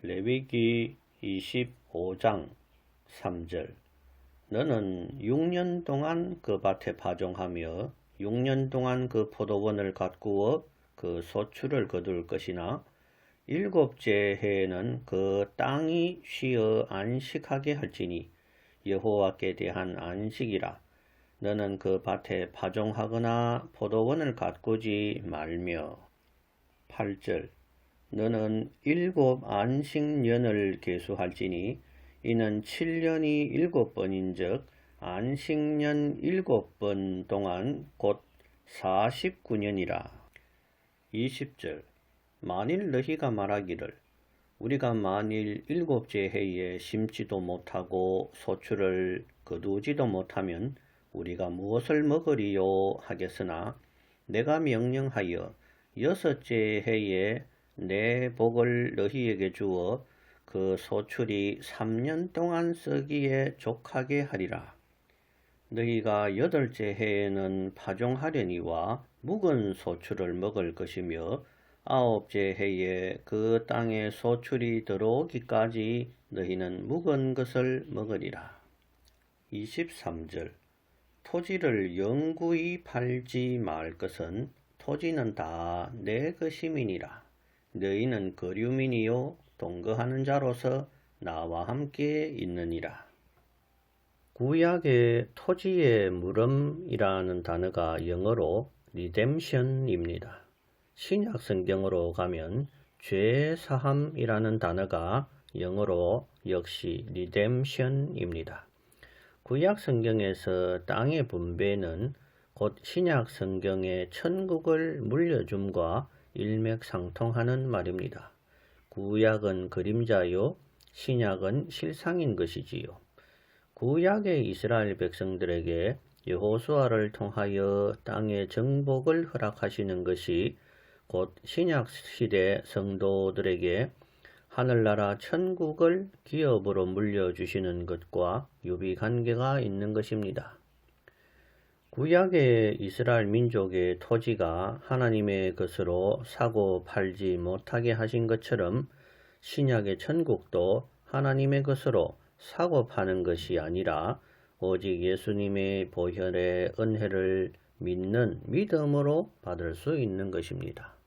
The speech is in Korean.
레위기 25장 3절. 너는 6년 동안 그 밭에 파종하며 6년 동안 그 포도원을 가꾸어 그 소출을 거둘 것이나 일곱째 해에는 그 땅이 쉬어 안식하게 할지니 여호와께 대한 안식이라. 너는 그 밭에 파종하거나 포도원을 가꾸지 말며. 8절 너는 일곱 안식년을 계수할지니 이는 7년이 일곱 번인즉 안식년 일곱 번 동안 곧 49년이라. 20절 만일 너희가 말하기를 우리가 만일 일곱째 해에 심지도 못하고 소출을 거두지도 못하면 우리가 무엇을 먹으리요 하겠으나 내가 명령하여 여섯째 해에 내 복을 너희에게 주어 그 소출이 3년 동안 쓰기에 족하게 하리라. 너희가 여덟째 해에는 파종하려니와 묵은 소출을 먹을 것이며 아홉째 해에 그 땅에 소출이 들어오기까지 너희는 묵은 것을 먹으리라. 23절 토지를 영구히 팔지 말 것은 토지는 다 내 것임이니라. 너희는 거류민이요 동거하는 자로서 나와 함께 있느니라. 구약의 토지의 물음이라는 단어가 영어로 redemption입니다. 신약 성경으로 가면 죄 사함이라는 단어가 영어로 역시 redemption입니다. 구약 성경에서 땅의 분배는 곧 신약 성경의 천국을 물려줌과 일맥상통하는 말입니다. 구약은 그림자요, 신약은 실상인 것이지요. 구약의 이스라엘 백성들에게 여호수아를 통하여 땅의 정복을 허락하시는 것이 곧 신약 시대 성도들에게 하늘나라 천국을 기업으로 물려주시는 것과 유비 관계가 있는 것입니다. 구약의 이스라엘 민족의 토지가 하나님의 것으로 사고 팔지 못하게 하신 것처럼 신약의 천국도 하나님의 것으로 사고 파는 것이 아니라 오직 예수님의 보혈의 은혜를 믿는 믿음으로 받을 수 있는 것입니다.